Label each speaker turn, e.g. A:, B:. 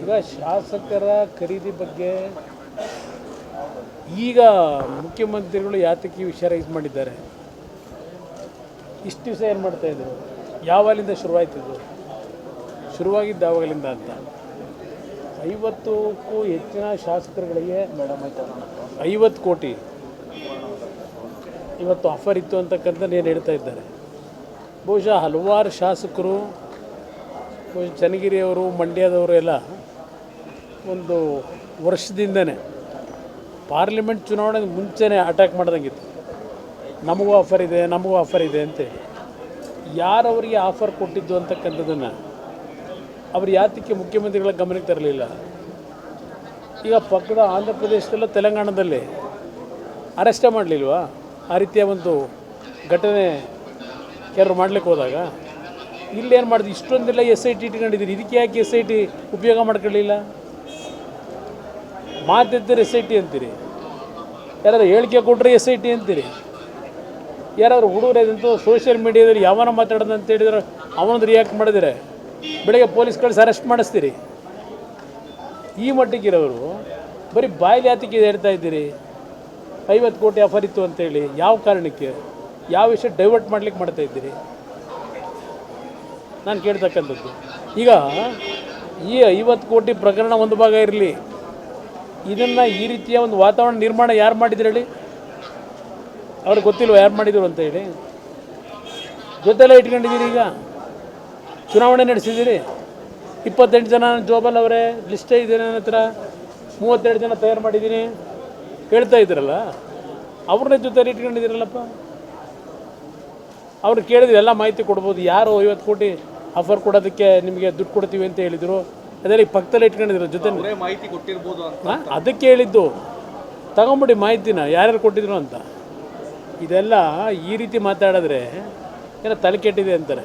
A: ಈಗ ಶಾಸಕರ ಖರೀದಿ ಬಗ್ಗೆ ಈಗ ಮುಖ್ಯಮಂತ್ರಿಗಳು ಯಾತಕ್ಕೆ ವಿಷಯ ರೈಸ್ ಮಾಡಿದ್ದಾರೆ? ಇಷ್ಟು ದಿವಸ ಏನು ಮಾಡ್ತಾಯಿದ್ರು ಯಾವಾಗಲಿಂದ ಶುರುವಾಯ್ತಿದ್ರು ಶುರುವಾಗಿದ್ದು ಯಾವಾಗಲಿಂದ ಅಂತ. ಐವತ್ತಕ್ಕೂ ಹೆಚ್ಚಿನ ಶಾಸಕರುಗಳಿಗೆ ಮೇಡಮ್ ಐವತ್ತು ಕೋಟಿ. ಇವತ್ತು ಆಫರ್ ಇತ್ತು ಅಂತಕ್ಕಂಥ ಏನು ಹೇಳ್ತಾ ಇದ್ದಾರೆ? ಬಹುಶಃ ಹಲವಾರು ಶಾಸಕರು ಚನ್ನಗಿರಿಯವರು, ಮಂಡ್ಯದವರು ಎಲ್ಲ ಒಂದು ವರ್ಷದಿಂದನೇ ಪಾರ್ಲಿಮೆಂಟ್ ಚುನಾವಣೆ ಮುಂಚೆನೇ ಅಟ್ಯಾಕ್ ಮಾಡ್ದಂಗಿತ್ತು. ನಮಗೂ ಆಫರ್ ಇದೆ, ನಮಗೂ ಆಫರ್ ಇದೆ ಅಂತೇಳಿ ಯಾರವರಿಗೆ ಆಫರ್ ಕೊಟ್ಟಿದ್ದು ಅಂತಕ್ಕಂಥದ್ದನ್ನು ಅವರು ಯಾತಕ್ಕೆ ಮುಖ್ಯಮಂತ್ರಿಗಳ ಗಮನಕ್ಕೆ ತರಲಿಲ್ಲ. ಈಗ ಪಕ್ಕದ ಆಂಧ್ರ ಪ್ರದೇಶದಲ್ಲೂ ತೆಲಂಗಾಣದಲ್ಲಿ ಅರೆಸ್ಟೇ ಮಾಡಲಿಲ್ವಾ? ಆ ರೀತಿಯ ಒಂದು ಘಟನೆ ಕೆಲವರು ಮಾಡಲಿಕ್ಕೆ ಹೋದಾಗ ಇಲ್ಲೇನು ಮಾಡಿದ್ವಿ ಇಷ್ಟೊಂದೆಲ್ಲ ಎಸ್ ಐ ಟಿ ಇಟ್ಕೊಂಡಿದ್ದೀರಿ. ಇದಕ್ಕೆ ಯಾಕೆ ಎಸ್ ಐ ಟಿ ಉಪಯೋಗ ಮಾಡ್ಕೊಳ್ಳಿಲ್ಲ? ಮಾತಿದ್ದರೆ ಎಸ್ ಐ ಟಿ ಅಂತೀರಿ. ಯಾರಾದ್ರು ಹೇಳಿಕೆ ಕೊಟ್ಟರೆ ಎಸ್ ಐ ಟಿ ಅಂತೀರಿ. ಯಾರಾದ್ರು ಹುಡುಗರು ಇದಂತೂ ಸೋಷಿಯಲ್ ಮೀಡಿಯಾದಲ್ಲಿ ಯಾವನ ಮಾತಾಡೋದು ಅಂತ ಹೇಳಿದ್ರೆ ಅವನೊಂದು ರಿಯಾಕ್ಟ್ ಮಾಡಿದರೆ ಬೆಳಗ್ಗೆ ಪೊಲೀಸ್ ಕಳಿಸಿ ಅರೆಸ್ಟ್ ಮಾಡಿಸ್ತೀರಿ. ಈ ಮಟ್ಟಕ್ಕಿರೋರು ಬರೀ ಬಾಯಿಲಿ ಆತಿಕೆ ಹೇಳ್ತಾ ಇದ್ದೀರಿ. ಐವತ್ತು ಕೋಟಿ ಆಫರ್ ಇತ್ತು ಅಂತೇಳಿ. ಯಾವ ಕಾರಣಕ್ಕೆ? ಯಾವ ವಿಷಯ ಡೈವರ್ಟ್ ಮಾಡ್ಲಿಕ್ಕೆ ಮಾಡ್ತಾ ಇದ್ದೀರಿ? ನಾನು ಕೇಳ್ತಕ್ಕಂಥದ್ದು. ಈಗ ಈ ಐವತ್ತು ಕೋಟಿ ಪ್ರಕರಣ ಒಂದು ಭಾಗ ಇರಲಿ. ಇದನ್ನು ಈ ರೀತಿಯ ಒಂದು ವಾತಾವರಣ ನಿರ್ಮಾಣ ಯಾರು ಮಾಡಿದ್ರು ಹೇಳಿ? ಅವ್ರಿಗೆ ಗೊತ್ತಿಲ್ವ ಯಾರು ಮಾಡಿದ್ರು ಅಂತ ಹೇಳಿ? ಜೊತೆಲ್ಲ ಇಟ್ಕೊಂಡಿದ್ದೀರಿ ಈಗ? ಚುನಾವಣೆ ನಡೆಸಿದ್ದೀರಿ? ಇಪ್ಪತ್ತೆಂಟು ಜನ ಜೋಬಲ್ ಅವರೇ, ಲಿಸ್ಟೇ ಇದೆ ನನ್ನ ಹತ್ರ. ಮೂವತ್ತೆರಡು ಜನ ತಯಾರು ಮಾಡಿದ್ದೀನಿ. ಹೇಳ್ತಾ ಇದ್ದೀರಲ್ಲ ಅವ್ರನ್ನ ಜೊತೆಲಿ ಇಟ್ಕೊಂಡಿದ್ದೀರಲ್ಲಪ್ಪ? ಅವ್ರು ಕೇಳಿದ್ರೆ ಎಲ್ಲ ಮಾಹಿತಿ ಕೊಡ್ಬೋದು. ಯಾರು ಐವತ್ತು ಕೋಟಿ ಆಫರ್ ಕೊಡೋದಕ್ಕೆ ನಿಮಗೆ ದುಡ್ಡು ಕೊಡ್ತೀವಿ ಅಂತ ಹೇಳಿದರು. ಅದರಲ್ಲಿ ಪಕ್ಕದಲ್ಲಿ ಇಟ್ಕೊಂಡಿದ್ರು ಜೊತೆ
B: ಮಾಹಿತಿ ಕೊಟ್ಟಿರ್ಬೋದು
A: ಅದಕ್ಕೆ ಹೇಳಿದ್ದು. ತಗೊಂಬಿಡಿ ಮಾಹಿತಿನ ಯಾರ್ಯಾರು ಕೊಟ್ಟಿದ್ರು ಅಂತ. ಇದೆಲ್ಲ ಈ ರೀತಿ ಮಾತಾಡಿದ್ರೆ ಏನೋ ತಲೆ ಕೆಟ್ಟಿದೆ ಅಂತಾರೆ.